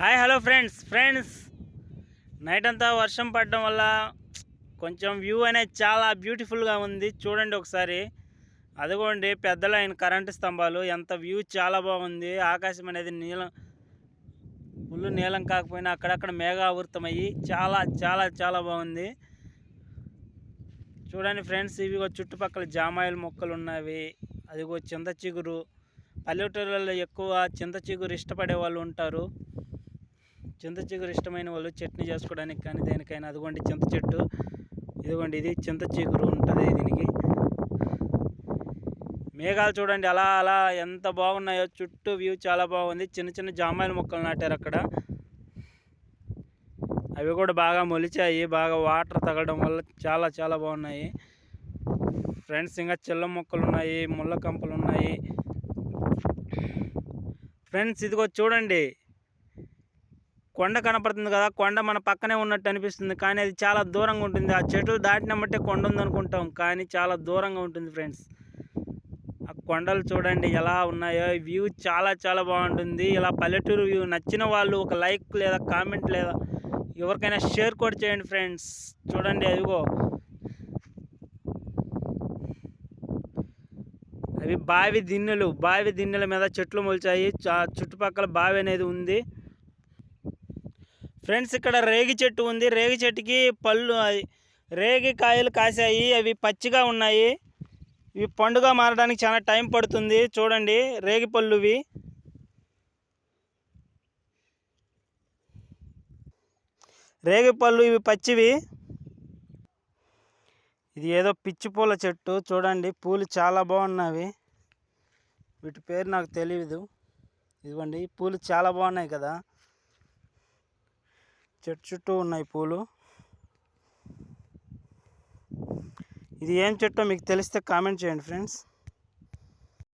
Hi hello friends friends night అంతా వర్షం పడడం వల్ల కొంచెం వ్యూ అనేది చాలా బ్యూటిఫుల్గా ఉంది. చూడండి ఒకసారి. అదిగోండి పెద్దలు ఆయన కరెంటు స్తంభాలు. ఎంత వ్యూ చాలా బాగుంది. ఆకాశం అనేది నీలం ఫుల్ నీలం కాకపోయినా అక్కడక్కడ మేఘావృతమయ్యి చాలా చాలా చాలా బాగుంది. చూడండి ఫ్రెండ్స్ ఇవిగో చుట్టుపక్కల జామాయిల మొక్కలు ఉన్నవి. అదిగో చింత చిగురు. పల్లెటూళ్ళలో ఎక్కువ చింత చిగురు ఇష్టపడే వాళ్ళు ఉంటారు. చింత చిగురు ఇష్టమైన వాళ్ళు చట్నీ చేసుకోవడానికి కానీ దేనికైనా అదిగోండి చింత చెట్టు. ఇదిగోండి ఇది చింత చిగురు ఉంటుంది దీనికి. మేఘాలు చూడండి అలా అలా ఎంత బాగున్నాయో చుట్టూ వ్యూ చాలా బాగుంది. చిన్న చిన్న జామాయిల మొక్కలు నాటారు అక్కడ. అవి కూడా బాగా మొలిచాయి బాగా వాటర్ తగలడం వల్ల చాలా చాలా బాగున్నాయి. ఫ్రెండ్స్ ఇంకా చిల్ల మొక్కలు ఉన్నాయి ముళ్ళ కంపలు ఉన్నాయి. ఫ్రెండ్స్ ఇదిగో చూడండి. కొండ కనపడుతుంది కదా కొండ మన పక్కనే ఉన్నట్టు అనిపిస్తుంది. కానీ అది చాలా దూరంగా ఉంటుంది. ఆ చెట్లు దాటినమ్మటే కొండ ఉందనుకుంటాం. కానీ చాలా దూరంగా ఉంటుంది ఫ్రెండ్స్. ఆ కొండలు చూడండి ఎలా ఉన్నాయో. వ్యూ చాలా చాలా బాగుంటుంది. ఇలా పల్లెటూరు వ్యూ నచ్చిన వాళ్ళు ఒక లైక్ లేదా కామెంట్ లేదా ఎవరికైనా షేర్ కూడా చేయండి ఫ్రెండ్స్. చూడండి అదిగో. అవి బావి దిన్నెలు. బావి దిన్నెల మీద చెట్లు మొలిచాయి. చా- చుట్టుపక్కల బావి అనేది ఉంది. ఫ్రెండ్స్ ఇక్కడ రేగి చెట్టు ఉంది. రేగి చెట్టుకి పళ్ళు రేగి కాయలు కాసాయి అవి పచ్చిగా ఉన్నాయి. ఇవి పండుగ మారడానికి చాలా టైం పడుతుంది. చూడండి రేగి పళ్ళువి. రేగి పళ్ళు ఇవి పచ్చివి. ఇది ఏదో పిచ్చి పూల చెట్టు. చూడండి పూలు చాలా బాగున్నవి వీటి పేరు నాకు తెలియదు ఇదిగోండి పూలు చాలా బాగున్నాయి కదా. చెట్టు చుట్టూ ఉన్నాయి పూలు. ఇది ఏం చెట్టో మీకు తెలిస్తే కామెంట్ చేయండి ఫ్రెండ్స్.